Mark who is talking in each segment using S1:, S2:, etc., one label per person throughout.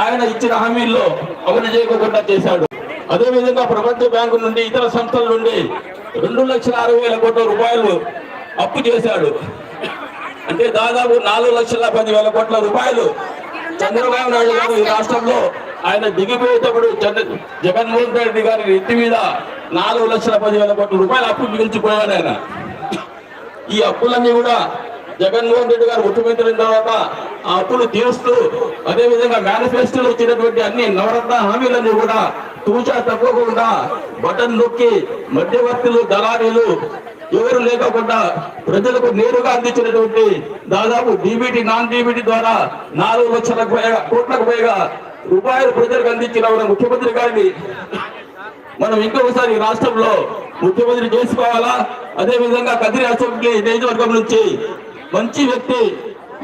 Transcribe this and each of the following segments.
S1: ఆయన ఇచ్చిన హామీల్లో అమలు చేయకుండా చేశాడు. అదేవిధంగా ప్రపంచ బ్యాంకు నుండి ఇతర సంస్థల నుండి రెండు లక్షల అరవై వేల కోట్ల రూపాయలు అప్పు చేశాడు. అంటే దాదాపు నాలుగు లక్షల పది వేల కోట్ల రూపాయలు చంద్రబాబు నాయుడు గారు ఈ రాష్ట్రంలో ఆయన దిగిపోయేటప్పుడు జగన్మోహన్ రెడ్డి గారి ఇంటి మీద నాలుగు లక్షల పది వేల కోట్ల రూపాయలు అప్పు మిగిల్చిపోయాడు ఆయన. ఈ అప్పులన్నీ కూడా జగన్మోహన్ రెడ్డి గారు ముఖ్యమంత్రి అయిన తర్వాత ఆ అప్పులు తీరుస్తూ అదే విధంగా మేనిఫెస్టోలో ఇచ్చినటువంటి అన్ని నవరత్న హామీలన్నీ కూడా తూచా తప్పకుండా బటన్ నొక్కి మధ్యవర్తులు దళారీలు ఎవరు లేకుండా ప్రజలకు నేరుగా అందించినటువంటి దాదాపు డీబీటీ నాన్ డీబీటీ ద్వారా నాలుగు లక్షలకు పైగా కోట్లకు పైగా రూపాయలు ప్రజలకు అందించిన మన ముఖ్యమంత్రి గారిని మనం ఇంకొకసారి రాష్ట్రంలో ముఖ్యమంత్రి చేసుకోవాలా? అదే విధంగా కదిరి అసెంబ్లీ నియోజకవర్గం నుంచి మంచి వ్యక్తి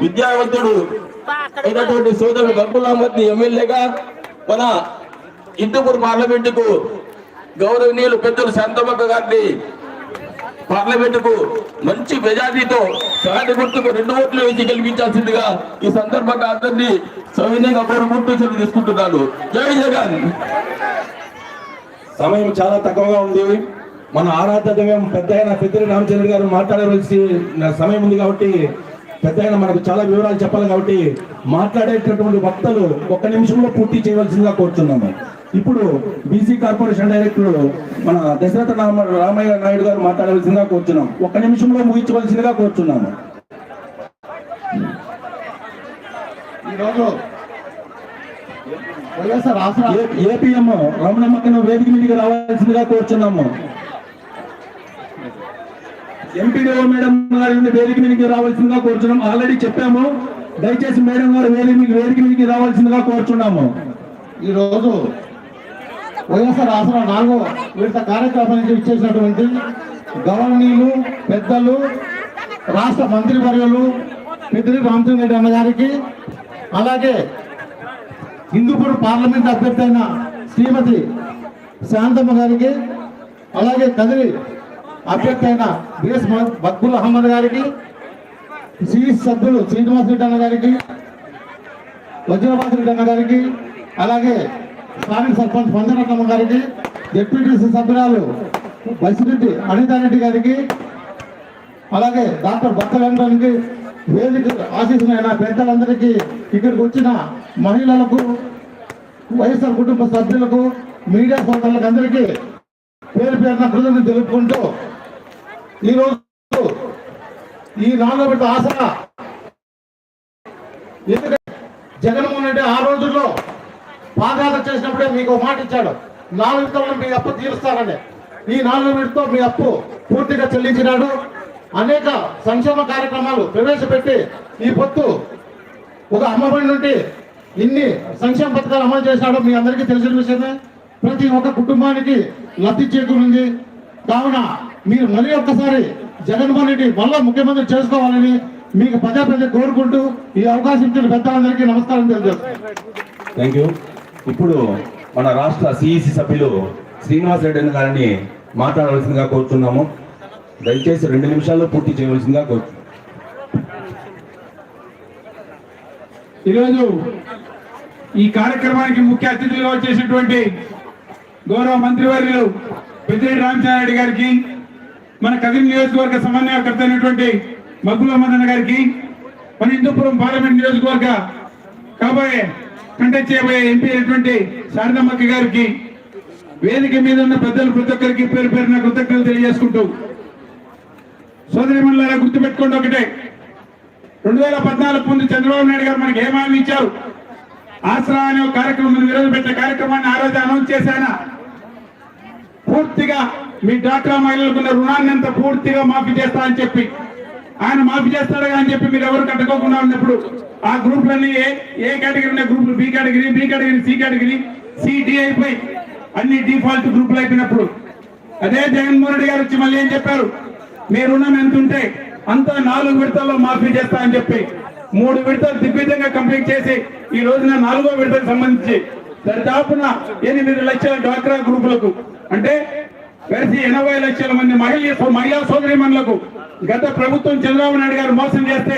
S1: విద్యావంతుడు అయినటువంటి సోదరుడు గంగులామతి ఎమ్మెల్యేగా మన ఇందుపూర్ పార్లమెంటుకు గౌరవనీయులు పెద్దలు శాంతమ్మక్క గారిని పార్లమెంటుకు మంచి మెజార్టీతో శాంతి గుర్తుకు రెండు ఓట్లు వేసి గెలిపించాల్సిందిగా ఈ సందర్భంగా అందరినీ సవినయంగా కోరుకుంటూ సెలవు తీసుకుంటున్నాను. జై జగన్!
S2: సమయం చాలా తక్కువగా ఉంది. మన ఆరాధ్య దైవం పెద్ద అయిన పెద్దరి రామచంద్ర గారు మాట్లాడవలసి సమయం ఉంది కాబట్టి పెద్ద ఆయన మనకు చాలా వివరాలు చెప్పాలి కాబట్టి మాట్లాడేటటువంటి వక్తలు ఒక్క నిమిషంలో పూర్తి చేయవలసిందిగా కోరుతున్నాము. ఇప్పుడు బీసీ కార్పొరేషన్ డైరెక్టర్ మన దశరథ రామ రామయ్య నాయుడు గారు మాట్లాడవలసిందిగా కోరుతున్నాం. ఒక్క నిమిషంలో ముగించవలసిందిగా కోరుతున్నాము.
S3: ఈరోజు
S2: ఏపీఎం రమణమ్మక్కను వేదిక మీదకి రావాల్సిందిగా కోరుచున్నాము ఎంపీడీఓ మేడం గారిని వేదిక మీదకి రావాల్సిందిగా కోరుచున్నాం. ఆల్రెడీ చెప్పాము. దయచేసి మేడం గారు వేదిక వేదిక మీదకి రావాల్సిందిగా కోరుచున్నాము.
S3: ఈరోజు వైఎస్ఆర్ ఆసరా నాలుగో విడత కార్యక్రమానికి ఇచ్చేసినటువంటి గవర్నీలు పెద్దలు రాష్ట్ర మంత్రివర్యులు పెద్దిరి రామచంద్ర రెడ్డి అన్న గారికి అలాగే హిందూపూర్ పార్లమెంట్ అభ్యర్థి అయిన శ్రీమతి శాంతమ్మ గారికి అలాగే కదిరి అభ్యర్థి అయిన బిఎస్ బక్బుల్ అహ్మద్ గారికి సిఎస్ సభ్యులు శ్రీనివాస్ రెడ్డి అన్న గారికి వజ్రబాస్ రెడ్డి అన్న గారికి అలాగే స్థానిక సర్పంచ్ పంచరత్నమ్మ గారికి డిప్యూటీసీ సభ్యురాలు బసిరెడ్డి అనితారెడ్డి గారికి అలాగే డాక్టర్ భక్త వెంకటానికి వేదిక ఆశీస్సులైన పెద్దలందరికీ ఇక్కడికి వచ్చిన మహిళలకు వైఎస్ఆర్ కుటుంబ సభ్యులకు మీడియా సోదరులకు అందరికీ పేరు పేరున కృతజ్ఞతలు తెలుపుకుంటూ ఈరోజు ఈ నాలుగో ఆశ. ఎందుకంటే జగన్మోహన్ రెడ్డి ఆ రోజుల్లో పాదయాత్ర చేసినప్పుడే మీకు మాట ఇచ్చాడు. నాలుగు విడతలను మీ అప్పు తీరుస్తారని ఈ నాలుగు విడతతో మీ అప్పు పూర్తిగా చెల్లించినాడు. అనేక సంక్షేమ కార్యక్రమాలు ప్రవేశపెట్టి ఈ పొత్తు ఒక అమ్మబడి నుండి ఇన్ని సంక్షేమ పథకాలు అమలు చేశాడో మీ అందరికీ తెలిసిన విషయమే. ప్రతి ఒక్క కుటుంబానికి లబ్ధి చేకూరింది. కావున మీరు మళ్ళీ ఒక్కసారి జగన్మోహన్ రెడ్డి మళ్ళా ముఖ్యమంత్రి చేసుకోవాలని మీకు పదే పదే కోరుకుంటూ ఈ అవకాశం ఇచ్చిన పెద్దలందరికీ నమస్కారం
S2: థ్యాంక్ యూ ఇప్పుడు మన రాష్ట్ర సిఇసి సభ్యులు శ్రీనివాస్ రెడ్డి గారిని మాట్లాడవలసిందిగా కోరుతున్నాము. దయచేసి రెండు నిమిషాల్లో పూర్తి చేయవలసిందిగా కోరుతున్నాము
S4: ఈరోజు ఈ కార్యక్రమానికి ముఖ్య అతిథులుగా వచ్చేసినటువంటి గౌరవ మంత్రివర్యులు పెద్దిరెడ్డి రామచంద్రారెడ్డి గారికి మన కదిరి నియోజకవర్గ సమన్వయకర్త అయినటువంటి మగ్గుల మదన గారికి మన హిందూపురం పార్లమెంట్ నియోజకవర్గ కాబోయే కంటెక్ట్ చేయబోయే ఎంపీ అయినటువంటి శారదమ్మక్క గారికి వేదిక మీద ఉన్న పెద్దలు ప్రతి ఒక్కరికి పేరు పేరున కృతజ్ఞతలు తెలియజేసుకుంటూ సోదరి మండలారా గుర్తుపెట్టుకోండి ఒకటే. రెండు వేల పద్నాలుగు ముందు చంద్రబాబు నాయుడు గారు మనకి ఏమామి ఇచ్చారు? ఆసరా అనే ఒక కార్యక్రమం ఈరోజు పెట్టిన కార్యక్రమాన్ని ఆ రోజు అనౌన్స్ చేశానా? పూర్తిగా మీ డాక్రా మహిళలకున్న రుణాన్ని అంతా పూర్తిగా మాఫీ చేస్తా అని చెప్పి ఆయన మాఫీ చేస్తాడు అని చెప్పి మీరు ఎవరు కట్టుకోకుండా ఉన్నప్పుడు ఆ గ్రూప్లన్నీ ఏ ఏ కేటగిరీ ఉన్న గ్రూపులు? B category B category C category CD అయిపోయి అన్ని డిఫాల్ట్ గ్రూపులు అయిపోయినప్పుడు. అదే జగన్మోహన్ రెడ్డి గారు వచ్చి మళ్ళీ ఏం చెప్పారు? మీ రుణం ఎంత ఉంటే అంతా నాలుగు విడతల్లో మాఫీ చేస్తా అని చెప్పి మూడు విడతలు దిగ్విజంగా కంప్లీట్ చేసి ఈ రోజున నాలుగో విడతకు సంబంధించి దరిదాపున ఎనిమిది లక్షల డ్వాక్రా గ్రూపులకు. అంటే కలిసి ఎనభై లక్షల మంది మహిళ మహిళా సోదరిమణులకు గత ప్రభుత్వం చంద్రబాబు నాయుడు గారు మోసం చేస్తే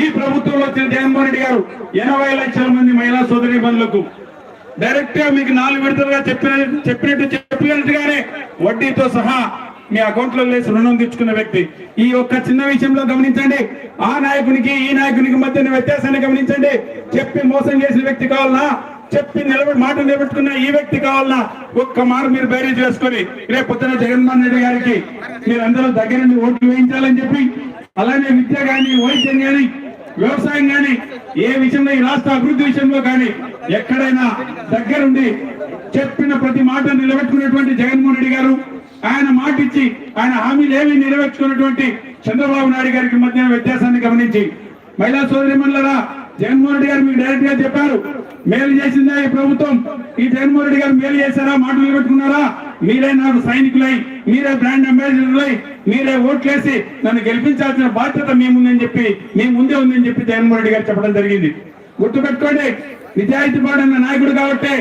S4: ఈ ప్రభుత్వంలో వచ్చిన జగన్మోహన్ రెడ్డి గారు ఎనభై లక్షల మంది మహిళా సోదరిమణులకు డైరెక్ట్గా మీకు నాలుగు విడతలుగా చెప్పిన చెప్పినట్టు చెప్పినట్టుగానే వడ్డీతో సహా మీ అకౌంట్లో లేసి రుణం తెచ్చుకున్న వ్యక్తి. ఈ ఒక్క చిన్న విషయంలో గమనించండి. ఆ నాయకునికి ఈ నాయకునికి మధ్య వ్యత్యాసాన్ని గమనించండి. చెప్పి మోసం చేసిన వ్యక్తి కావాలనా? చెప్పి నిలబడి మాట నిలబెట్టుకున్న ఈ వ్యక్తి కావాలన్నా ఒక్క మారు మీరు బైరేజ్ చేసుకొని రేపు పొద్దున జగన్మోహన్ రెడ్డి గారికి మీరందరూ దగ్గర నుండి ఓట్లు వేయించాలని చెప్పి అలానే విద్య గాని వైద్యం కానీ వ్యవసాయం కానీ ఏ విషయంలో ఈ రాష్ట్ర అభివృద్ధి విషయంలో కానీ ఎక్కడైనా దగ్గరుండి చెప్పిన ప్రతి మాట నిలబెట్టుకున్నటువంటి జగన్మోహన్ రెడ్డి గారు ఆయన మాట ఇచ్చి ఆయన హామీలు ఏమి నెరవేర్చుకున్నటువంటి చంద్రబాబు నాయుడు గారికి మధ్య వ్యత్యాసాన్ని గమనించి మహిళా సోదరి మండలరా జగన్మోహన్ రెడ్డి గారు మీకు డైరెక్ట్గా చెప్పారు మేలు చేసిందా ఈ ప్రభుత్వం. ఈ జగన్మోహన్ రెడ్డి గారు మేలు చేశారా? మాట నిలబెట్టుకున్నారా? మీరే నాకు సైనికులై మీరే బ్రాండ్ అంబాసిడర్లై మీరే ఓట్లేసి నన్ను గెలిపించాల్సిన బాధ్యత మేముందని చెప్పి మీ ముందే ఉందని చెప్పి జగన్మోహన్ రెడ్డి గారు చెప్పడం జరిగింది. గుర్తుపెట్టుకోండి నిజాయితీ పడిన నాయకుడు కాబట్టి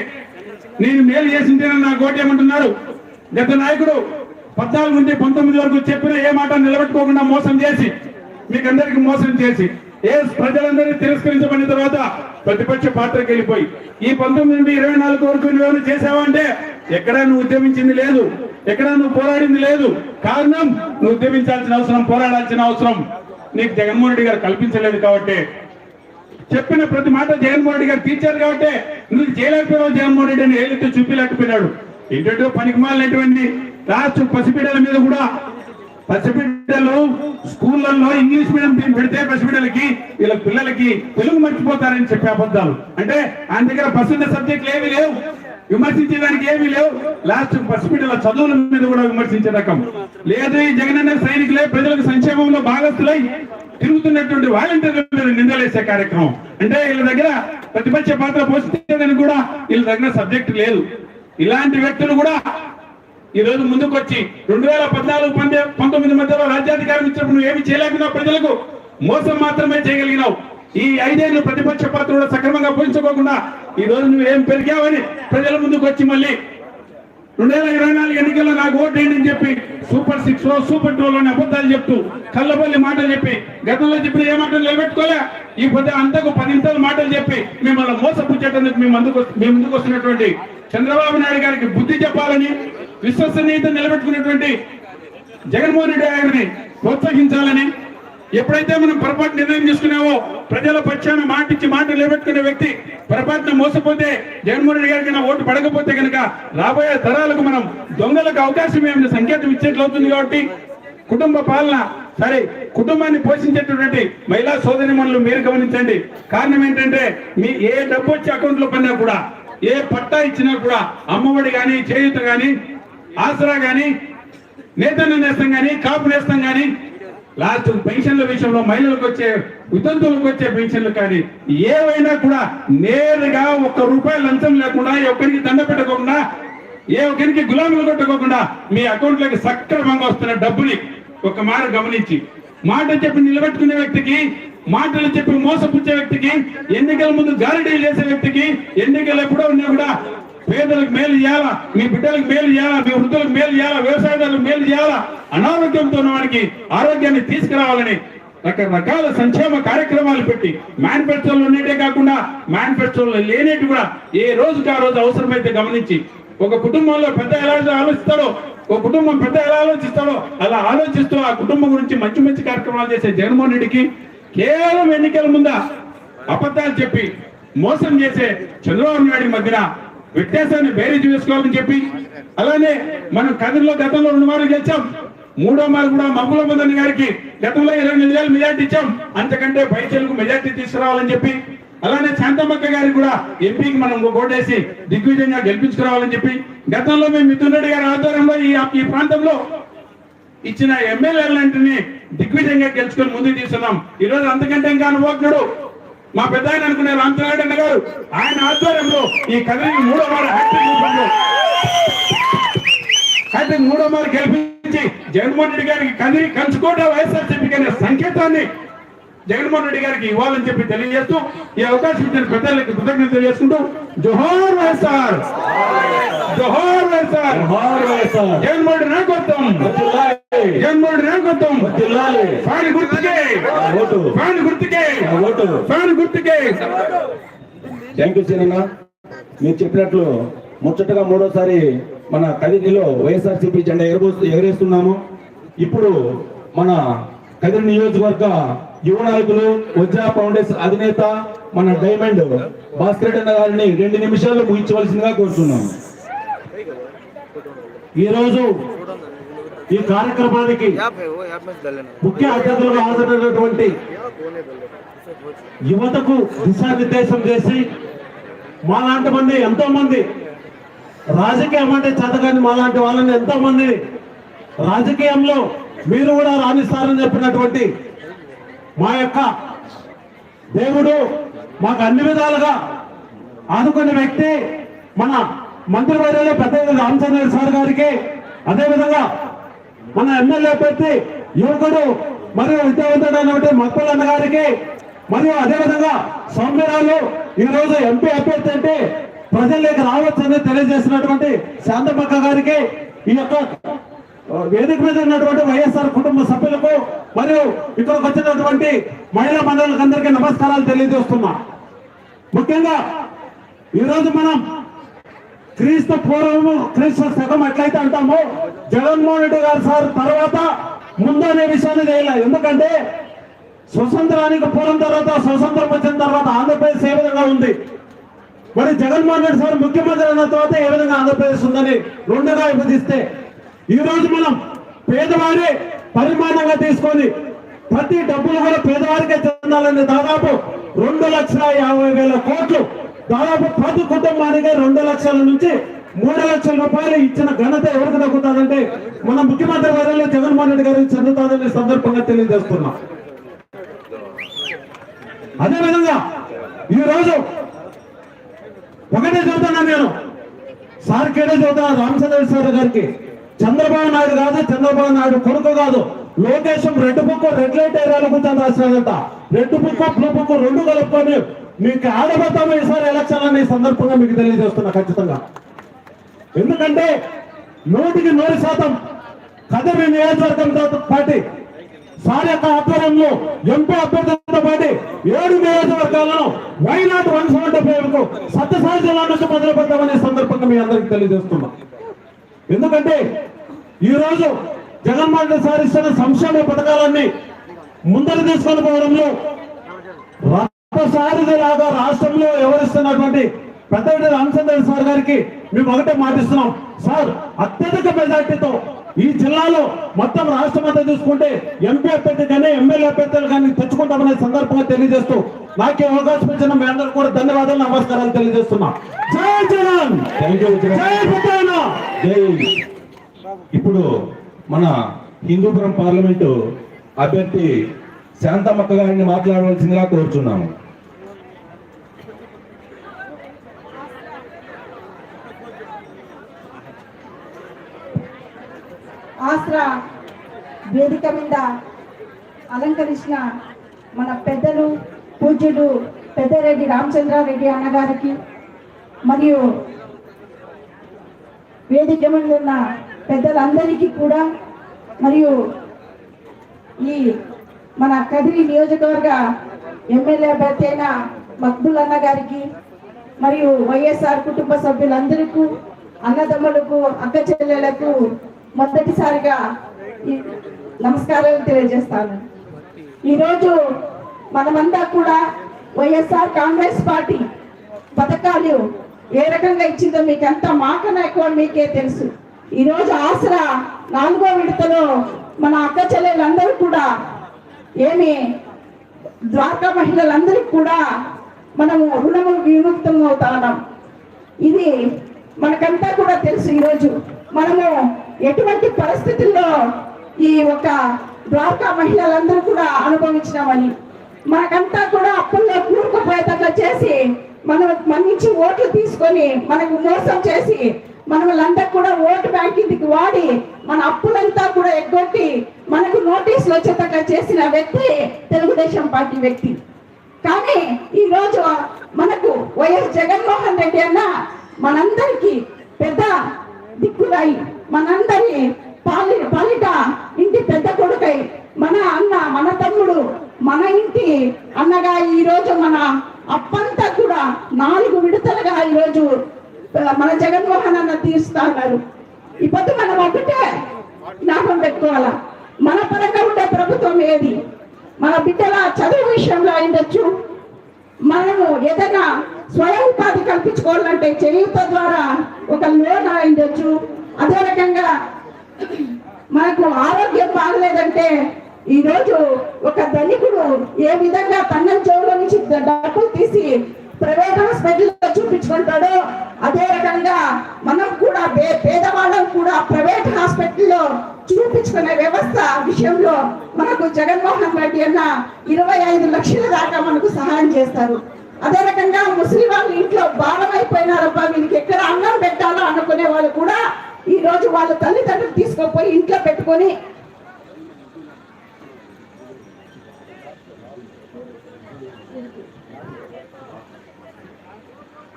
S4: నేను మేలు చేసిందేనని నా ఓటేమంటున్నారు గత నాయకుడు పద్నాలుగు నుండి పంతొమ్మిది వరకు చెప్పిన ఏ మాట నిలబెట్టుకోకుండా మోసం చేసి మీకందరికి మోసం చేసి ఏ ప్రజలందరినీ తిరస్కరించబడిన తర్వాత ప్రతిపక్ష పాత్రకి వెళ్ళిపోయి ఈ పంతొమ్మిది నుండి ఇరవై నాలుగు వరకు నువ్వేమైనా చేసావంటే ఎక్కడ ఎక్కడా నువ్వు ఉద్యమించింది లేదు ఎక్కడా నువ్వు పోరాడింది లేదు. కారణం నువ్వు ఉద్యమించాల్సిన అవసరం పోరాడాల్సిన అవసరం నీకు జగన్మోహన్ రెడ్డి గారు కల్పించలేదు కాబట్టి. చెప్పిన ప్రతి మాట జగన్మోహన్ రెడ్డి గారు తీర్చారు కాబట్టి నువ్వు చేయలేకపోయావు జగన్మోహన్ రెడ్డి అని ఏలెత్తి చూపిలేకపోయినాడు. ఏంటంటే పనికిమాలినటువంటి రాష్ట్ర పసిబిడ్డల మీద కూడా పసిబిడ్డలు స్కూళ్ళల్లో ఇంగ్లీష్ మీడియం పెడితే పసిబిడ్డలకి వీళ్ళ పిల్లలకి తెలుగు మర్చిపోతారని చెప్పే అబద్ధాలు. అంటే ఆయన దగ్గర పసున్న సబ్జెక్టులు ఏమీ లేవు. విమర్శించడానికి ఏమీ లేవు. లాస్ట్ పసిబిడ్డల చదువుల మీద కూడా విమర్శించే రకం. లేదు ఈ జగనన్న సైనికులే ప్రజలకు సంక్షేమంలో భాగస్థులై తిరుగుతున్నటువంటి వాలంటీర్ల మీద నిందలేసే కార్యక్రమం. అంటే వీళ్ళ దగ్గర ప్రతిపక్ష పాత్ర పోషించేదని కూడా వీళ్ళ దగ్గర సబ్జెక్ట్ లేదు. ఇలాంటి వ్యక్తులు కూడా ఈ రోజు ముందుకొచ్చి రెండు వేల పద్నాలుగు పంతొమ్మిది మధ్యలో రాజ్యాధికారం ఇచ్చినప్పుడు నువ్వు ఏమి చేయలేకున్నావు ప్రజలకు? మోసం మాత్రమే చేయగలిగినావు. ఈ ఐదేళ్ళు ప్రతిపక్ష పాత్ర కూడా సక్రమంగా పోషించుకోకుండా ఈ రోజు నువ్వు ఏం పెరిగావని ప్రజల ముందుకు వచ్చి మళ్ళీ రెండు వేల ఇరవై నాలుగు ఎన్నికల్లో నాకు ఓటు అని చెప్పి సూపర్ సిక్స్లో సూపర్ టూ లోని అబద్ధాలు చెప్తూ కళ్ళబల్లి మాటలు చెప్పి గతంలో చెప్పిన ఏ మాటలు నిలబెట్టుకోలే? ఈ పొద్దు అంతకు పదింతలు మాటలు చెప్పి మిమ్మల్ని మోసపుచ్చేటందుకు మీ ముందుకు మీ ముందుకు వస్తున్నటువంటి చంద్రబాబు నాయుడు గారికి బుద్ధి చెప్పాలని విశ్వసనీయత నిలబెట్టుకున్నటువంటి జగన్మోహన్ రెడ్డి గారిని ప్రోత్సహించాలని ఎప్పుడైతే మనం పొరపాటు నిర్ణయం తీసుకున్నావో ప్రజల పక్షాన మాటిచ్చి మాట నిలబెట్టుకునే వ్యక్తి పొరపాటున మోసపోతే జగన్మోహన్ రెడ్డి గారికి ఓటు పడకపోతే కనుక రాబోయే తరాలకు మనం దొంగలకు అవకాశం ఏమైనా సంకేతం ఇచ్చేట్లు అవుతుంది కాబట్టి కుటుంబ పాలన సరే కుటుంబాన్ని పోషించేటటువంటి మహిళా సోదరి మీరు గమనించండి. కారణం ఏంటంటే మీ ఏ డబ్బు వచ్చి అకౌంట్లో పడినా కూడా ఏ పట్టా ఇచ్చినా కూడా అమ్మఒడి కానీ చేయూత కానీ ఆసరా కానీ నేతన్న నేస్తం కానీ కాపు నేస్తం కానీ లాస్ట్ పెన్షన్ల విషయంలో మహిళలకు వచ్చే వితంతువులకు వచ్చే పెన్షన్లు కానీ ఏవైనా కూడా నేరుగా ఒక్క రూపాయి లంచం లేకుండా ఏ ఒక్కరికి దండ పెట్టకోకుండా ఏ ఒక్కరికి గులాములు కొట్టుకోకుండా మీ అకౌంట్లోకి సక్రమంగా వస్తున్న డబ్బుని ఒక మార గమనించి మాట చెప్పి నిలబెట్టుకునే వ్యక్తికి మాటలు చెప్పి మోసపుచ్చే వ్యక్తికి ఎన్నికల ముందు గారడీలు చేసే వ్యక్తికి ఎన్నికలు ఎప్పుడో ఉన్నా కూడా పేదలకు మేలు చేయాలా? మీ బిడ్డలకు మేలు చేయాలా? మీ వృద్ధులకు మేలు చేయాలా? వ్యవసాయదారులకు మేలు చేయాలా? అనారోగ్యంతో ఉన్న వారికి ఆరోగ్యాన్ని తీసుకురావాలని రకరకాల సంక్షేమ కార్యక్రమాలు పెట్టి మేనిఫెస్టోలు ఉండేటే కాకుండా మేనిఫెస్టోలు లేనేటి కూడా ఏ రోజుకి ఆ రోజు అవసరమైతే గమనించి ఒక కుటుంబంలో పెద్ద ఎలా ఆలోచిస్తాడో ఒక కుటుంబం పెద్ద ఎలా ఆలోచిస్తాడో అలా ఆలోచిస్తూ ఆ కుటుంబం గురించి మంచి మంచి కార్యక్రమాలు చేసే జగన్మోహన్ రెడ్డికి కేవలం ఎన్నికల ముందా అబద్ధాలు చెప్పి మోసం చేసే చంద్రబాబు నాయుడు మధ్యన వ్యత్యాసాన్ని వేరే చూసుకోవాలని చెప్పి అలానే మనం కదిరిలో గతంలో రెండు మార్లు గెలిచాం. మూడో మారు కూడా మబ్బుల మందని గారికి గతంలో ఇరవై ఎనిమిది వేలు మెజార్టీ ఇచ్చాం. అంతకంటే పైచలకు మెజార్టీ తీసుకురావాలని చెప్పి అలానే శాంతమ్మక్క గారికి కూడా ఎంపీకి మనం ఓటేసి దిగ్విజయంగా గెలిపించుకురావాలని చెప్పి గతంలో మేము మిథున్ రెడ్డి గారి ఆధ్వర్యంలో ఈ ఈ ప్రాంతంలో ఇచ్చిన ఎమ్మెల్యేలంటిని దిగ్విజయంగా గెలుచుకొని ముందుకు తీసుకున్నాం. ఈ రోజు అంతకంటే ఇంకా అనుభవజ్ఞుడు మా పెద్ద ఆయన అనుకునే రామచంద్ర అన్న గారు ఆయన ఆధ్వర్యంలో ఈ కదిరి మూడో వారు హ్యాట్రిక్ రూపంలో హ్యాట్రిక్ మూడో వారు గెలిపించి జగన్మోహన్ రెడ్డి గారికి కదిరి కంచుకోట వైఎస్ఆర్ చెప్పి అనే సంకేతాన్ని జగన్మోహన్ రెడ్డి గారికి ఇవ్వాలని చెప్పి తెలియజేస్తూ ఈ అవకాశం ఇచ్చిన పెద్దలకు కృతజ్ఞత తెలియజేసుకుంటూ జోహార్ వైఎస్ఆర్. వైఎస్ఆర్ జగన్మోహన్ రెడ్డి నాయకత్వం.
S2: వర్ధిల్లాలి.
S4: జగన్మోహన్ రెడ్డి నాయకత్వం.
S2: వర్ధిల్లాలి.
S4: ఫ్యాన్ గుర్తుకే.
S2: ఓటు.
S4: ఫ్యాన్ గుర్తుకే.
S2: ఆ ఓటు.
S4: ఫ్యాన్ గుర్తుకే.
S2: థ్యాంక్ యూ సీనన్న మీరు చెప్పినట్లు ముచ్చటగా మూడోసారి మన కదిరిలో వైఎస్ఆర్సీపీ జెండా ఎగరబో ఎగరేస్తున్నాము. ఇప్పుడు మన కదిరి నియోజకవర్గ యువ నాయకులు వజ్రా ఫౌండేషన్ అధినేత మన డైమండ్ భాస్కర్ గారిని రెండు నిమిషాల్లో ముగించవలసిందిగా కోరుతున్నాము.
S5: ఈ రోజు ఈ కార్యక్రమానికి ముఖ్య అతిథులుగా హాజరైనటువంటి యువతకు దిశానిర్దేశం చేసి మాలాంటి మంది ఎంతో మంది రాజకీయం అంటే చదవని మాలాంటి వాళ్ళని ఎంతో మంది రాజకీయంలో మీరు కూడా రాణిస్తారని చెప్పినటువంటి మా యొక్క దేవుడు మాకు అన్ని విధాలుగా ఆదుకున్న వ్యక్తి మన మంత్రి వర్యులు పెద్ద రామచంద్ర సార్ గారికి అదేవిధంగా మన ఎమ్మెల్యే అభ్యర్థి యువకుడు మరియు విద్యావంతుడైనటువంటి అన్న గారికి మరియు అదేవిధంగా సౌమ్యరాలు ఈ రోజు ఎంపీ అభ్యర్థి అంటే ప్రజల్లోకి రావచ్చని తెలియజేసినటువంటి శాంతపక్క గారికి ఈ యొక్క వేదిక మీద ఉన్నటువంటి వైఎస్ఆర్ కుటుంబ సభ్యులకు మరియు ఇక్కడికి వచ్చినటువంటి మహిళా మండలకు అందరికీ నమస్కారాలు తెలియజేస్తున్నా. ముఖ్యంగా ఈరోజు మనం క్రీస్తు పూర్వము క్రీస్తు శకం ఎట్లయితే అంటామో జగన్మోహన్ రెడ్డి గారు సార్ తర్వాత ముందు అనే విషయాన్ని చేయలేదు ఎందుకంటే స్వతంత్రానికి పూర్వం తర్వాత స్వతంత్రం వచ్చిన తర్వాత ఆంధ్రప్రదేశ్ ఏ విధంగా ఉంది? మరి జగన్మోహన్ రెడ్డి సార్ ముఖ్యమంత్రి అయిన తర్వాత ఏ విధంగా ఆంధ్రప్రదేశ్ ఉందని రెండుగా విభజిస్తే ఈ రోజు మనం పేదవారి పరిమాణంగా తీసుకొని ప్రతి డబ్బులు కూడా పేదవారికే చెందాలని దాదాపు రెండు లక్షల యాభై వేల కోట్లు దాదాపు ప్రతి కుటుంబానికి రెండు లక్షల నుంచి మూడు లక్షల రూపాయలు ఇచ్చిన ఘనత ఎవరికి దక్కుతుందంటే మన ముఖ్యమంత్రి వర్యులు జగన్మోహన్ రెడ్డి గారికి చెందుతుందని సందర్భంగా తెలియజేస్తున్నాం. అదేవిధంగా ఈ రోజు ఒకటే చెబుతున్నా నేను. సార్ కేడే చెబుతున్నా గారికి. చంద్రబాబు నాయుడు కాదు చంద్రబాబు నాయుడు కొడుకు కాదు. లోకేశం రెడ్ బుక్ రెడ్ లైట్ ఏరియాలో కూర్చొని రాసినాడంట రెడ్ బుక్ బ్లూ బుక్ రెండు కలుపుకొని మీకు ఆడబడతాము ఈసారి ఎలక్షన్ అనే సందర్భంగా మీకు తెలియజేస్తున్నా ఖచ్చితంగా. ఎందుకంటే నూటికి నూరు శాతం కదవి నియోజకవర్గంతో పాటి సార్ యొక్క ఆధ్వర్యంలో ఎంపీ అభ్యర్థులతో పాటు ఏడు నియోజకవర్గాలను వైనాట్ వన్ సెవెంటీ ఫైవ్కు సత్యసాయి జిల్లా నుంచి మొదలుపెట్టామనే సందర్భంగా మీ అందరికి తెలియజేస్తున్నాం. ఎందుకంటే ఈ రోజు జగన్మోహన్ రెడ్డి సార్ ఇస్తున్న సంక్షేమ పథకాలన్నీ ముందర తీసుకొని పోవడంలో లాగా రాష్ట్రంలో ఎవరిస్తున్నటువంటి పెద్దరెడ్డి రామచంద్ర సార్ గారికి మేము ఒకటే మాటిస్తున్నాం. సార్ అత్యధిక మెజార్టీతో ఈ జిల్లాలో మొత్తం రాష్ట్రం అంతా చూసుకుంటే ఎంపీ అభ్యర్థి కానీ ఎమ్మెల్యే అభ్యర్థులు కానీ తెచ్చుకుంటామనే సందర్భంగా తెలియజేస్తూ నాకే అవకాశం ఇచ్చిన మీ అందరూ కూడా ధన్యవాదాలు నమస్కారాలు తెలియజేస్తున్నా. జై జగన్. జై.
S2: ఇప్పుడు మన హిందూపురం పార్లమెంటు అభ్యర్థి శాంతమ్మక్క గారిని మాట్లాడవలసిందిగా కోరుచున్నాము.
S6: ఆశ్రా వేదిక మీద అలంకరించిన మన పెద్దలు పూజ్యుడు పెద్దరెడ్డి రామచంద్రారెడ్డి అన్నగారికి మరియు వేదిక మీద ఉన్న పెద్దలందరికీ కూడా మరియు ఈ మన కదిరి నియోజకవర్గ ఎమ్మెల్యే అభ్యర్థి అయిన మక్బుల్ అన్న గారికి మరియు వైఎస్ఆర్ కుటుంబ సభ్యులందరికీ అన్నదమ్ములకు అక్క చెల్లెలకు మొదటిసారిగా ఈ నమస్కారాలు తెలియజేస్తాను. ఈరోజు మనమంతా కూడా వైఎస్ఆర్ కాంగ్రెస్ పార్టీ పథకాలు ఏ రకంగా ఇచ్చిందో మీకు అంతా మాకన్నా ఎక్కువ మీకే తెలుసు. ఈరోజు ఆసరా నాలుగో విడతలో మన అక్క చెల్లెలందరూ కూడా ఏమి ద్వారకా మహిళలందరికీ కూడా మనము రుణము విముక్తం అవుతా. ఉన్నాం ఇది మనకంతా కూడా తెలుసు ఈరోజు. మనము ఎటువంటి పరిస్థితుల్లో ఈ ఒక ద్వారకా మహిళలందరూ కూడా అనుభవించినామని. మనకంతా కూడా అప్పుల్లో కూరుకుపోయేటట్లు చేసి మనం మన నుంచి ఓట్లు తీసుకొని మనకు మోసం చేసి మనలందరూ కూడా ఓటు బ్యాంకింగ్కి వాడి మన అప్పులంతా కూడా ఎగ్గొట్టి మనకు నోటీసులు వచ్చేటట్లు చేసిన వ్యక్తి తెలుగుదేశం పార్టీ వ్యక్తి. కానీ ఈ రోజు మనకు వైఎస్ జగన్మోహన్ రెడ్డి అన్న మనందరికీ పెద్ద దిక్కులాయి మనందరి పాలి పాలిట ఇంటి పెద్ద కొడుకై మన అన్న మన తమ్ముడు మన ఇంటి అన్నగా ఈ రోజు మన అప్పంతా కూడా నాలుగు విడతలుగా ఈ రోజు మన జగన్మోహన్ అన్న తీరుస్తా ఉన్నారు ఇప్పుడు మనం ఒకటే జ్ఞాపం పెట్టుకోవాలా? మన పరంగా ఉండే ప్రభుత్వం ఏది? మన బిడ్డల చదువు విషయంలో అయిండొచ్చు. మనము ఏదైనా స్వయం ఉపాధి కల్పించుకోవాలంటే చేయుత ద్వారా ఒక లోన్ అయిండొచ్చు. అదే రకంగా మనకు ఆరోగ్యం బాగలేదంటే ఈ రోజు ఒక ధనికుడు ఏ విధంగా తన చెవులో నుంచి డబ్బులు తీసి ప్రైవేట్ హాస్పిటల్లో చూపించుకుంటాడో అదే రకంగా మనం కూడా పే- పేదవాళ్ళం కూడా ప్రైవేట్ హాస్పిటల్లో చూపించుకునే వ్యవస్థ విషయంలో మనకు జగన్మోహన్ రెడ్డి అన్న ఇరవై ఐదు లక్షల దాకా మనకు సహాయం చేస్తారు. అదే రకంగా ముస్లిం వాళ్ళు ఇంట్లో బాలమైపోయినారబ్బా వీళ్ళకి ఎక్కడ అన్నం పెట్టాలో అనుకునే వాళ్ళు కూడా ఈ రోజు వాళ్ళ తల్లిదండ్రులు తీసుకుపోయి ఇంట్లో పెట్టుకొని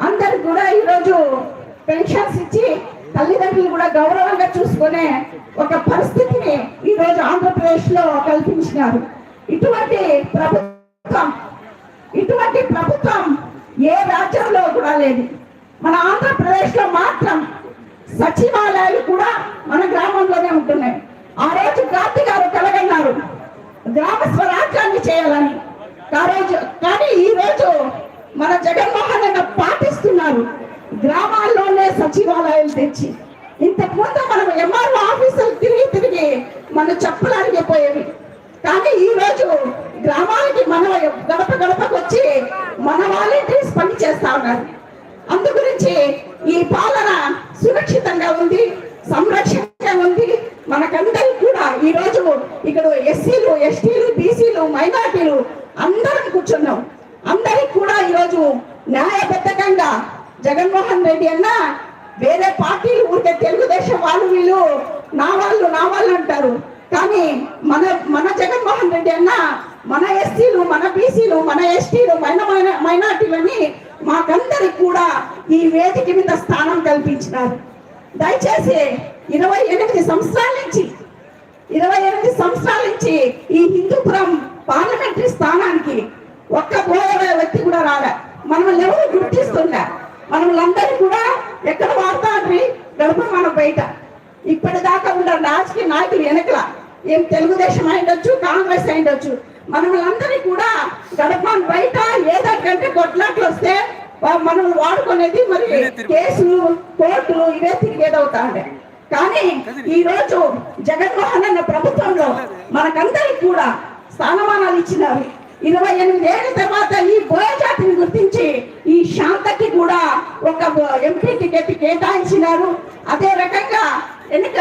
S6: అందరు కూడా ఈరోజు పెన్షన్స్ ఇచ్చి తల్లిదండ్రులు కూడా గౌరవంగా చూసుకునే ఒక పరిస్థితిని ఈరోజు ఆంధ్రప్రదేశ్లో ఆంధ్రప్రదేశ్లో కల్పించినారు. ఇటువంటి ప్రభుత్వం ఇటువంటి ప్రభుత్వం ఏ రాజ్యంలో కూడా లేదు. మన ఆంధ్రప్రదేశ్లో మాత్రం సచివాలయాలు కూడా మన గ్రామంలోనే ఉంటున్నాయి. ఆ రోజు గాంధీ గారు కలగన్నారు గ్రామ స్వరాజ్యాన్ని చేయాలని. ఆ రోజు కానీ ఈ రోజు మన జగన్మోహన్ రెడ్డి పాటిస్తున్నారు గ్రామాల్లోనే సచివాలయాలు తెచ్చి. ఇంతకుముందు మనం ఎంఆర్ఓ ఆఫీసులు తిరిగి తిరిగి మన చెప్పడానికి పోయేవి కానీ ఈ రోజు గ్రామాలకి మన గడప గడపకు వచ్చి మన వాలంటీర్స్ పని చేస్తా ఉన్నారు అందు గురించి ఈ పాలన సురక్షితంగా ఉంది సంరక్షణగా ఉంది మనకందరికి కూడా ఈ రోజు ఇక్కడ ఎస్సీలు ఎస్టీలు బీసీలు మైనార్టీలు అందరం కూర్చున్నాం అందరికి కూడా ఈరోజు న్యాయబద్ధంగా జగన్మోహన్ రెడ్డి అన్న వేరే పార్టీలు ఊరికే తెలుగుదేశం వాళ్ళు వీళ్ళు నా వాళ్ళు నా వాళ్ళు అంటారు కానీ మన మన జగన్మోహన్ రెడ్డి అన్న మన ఎస్సీలు మన బీసీలు మన ఎస్టీలు మన మైన- మైనార్టీలని మాకందరికి కూడా ఈ వేదిక మీద స్థానం కల్పించినారు. దయచేసి ఇరవై ఎనిమిది సంవత్సరాల నుంచి ఇరవై ఎనిమిది సంవత్సరాల నుంచి ఈ హిందూపురం పార్లమెంటరీ స్థానానికి ఒక్క బోధన వ్యక్తి కూడా రాలే. మనల్ని ఎవరు గుర్తిస్తుండే? మనల్ని కూడా ఎక్కడ వాడతాండ్రి గడప మన బయట. ఇప్పటిదాకా ఉన్న రాజకీయ నాయకులు వెనకల. ఏం తెలుగుదేశం అయిండొచ్చు కాంగ్రెస్ అయిండొచ్చు మనల్ని కూడా గడప బయట ఏదంటే కొట్లాట్లు వస్తే మనం వాడుకునేది మరి కేసులు కోర్టులు ఇవే తిరిగేదవుతా ఉండే. కానీ ఈ రోజు జగన్మోహన్ అన్న ప్రభుత్వంలో మనకందరికి కూడా స్థానమానాలు ఇచ్చినారు. ఇరవై ఎనిమిది ఏళ్ళ తర్వాత ఈ బోయ జాతిని గుర్తించి ఈ శాంతకి కూడా ఒక ఎంపీ టికెట్ కేటాయించినారు. అదే రకంగా ఎన్నిక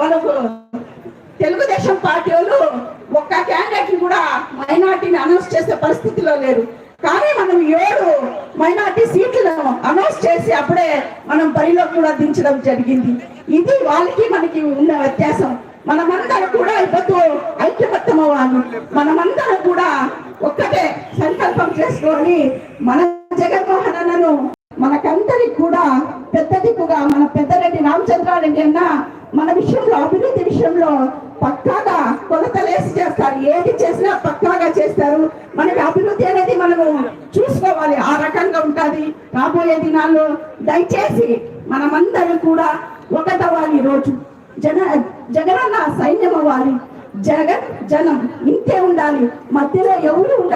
S6: వాళ్ళకు తెలుగుదేశం పార్టీ వాళ్ళు ఒక్క క్యాండిడేట్ కూడా మైనార్టీని అనౌన్స్ చేసే పరిస్థితిలో లేరు. కానీ మనం ఏడు మైనార్టీ సీట్లను అనౌన్స్ చేసి అప్పుడే మనం బరిలో కూడా దించడం జరిగింది. ఇది వాళ్ళకి మనకి ఉన్న వ్యత్యాసం. మనమందరం కూడా ఇప్పుడు ఐక్యమత్యం అవ్వాలి మనమందరం కూడా ఒక్కటే సంకల్పం చేసుకొని మన జగన్మోహన్ అన్నను మనకందరికి కూడా పెద్ద దిక్కుగా మన పెద్దరెడ్డి రామచంద్రారెడ్డి అన్న మన విషయంలో అభివృద్ధి విషయంలో పక్కాగా కొలతలేసి చేస్తారు. ఏది చేసినా పక్కాగా చేస్తారు. మనకి అభివృద్ధి అనేది మనము చూసుకోవాలి. ఆ రకంగా ఉంటుంది. రాబోయే దినాల్లో దయచేసి మనమందరం కూడా ఒకటవ్వాలి రోజు. జన జగనన్న సైన్యం అవ్వాలి. జగన్ జనం ఇంతే ఉండాలి. మధ్యలో ఎవరు ఉండాలి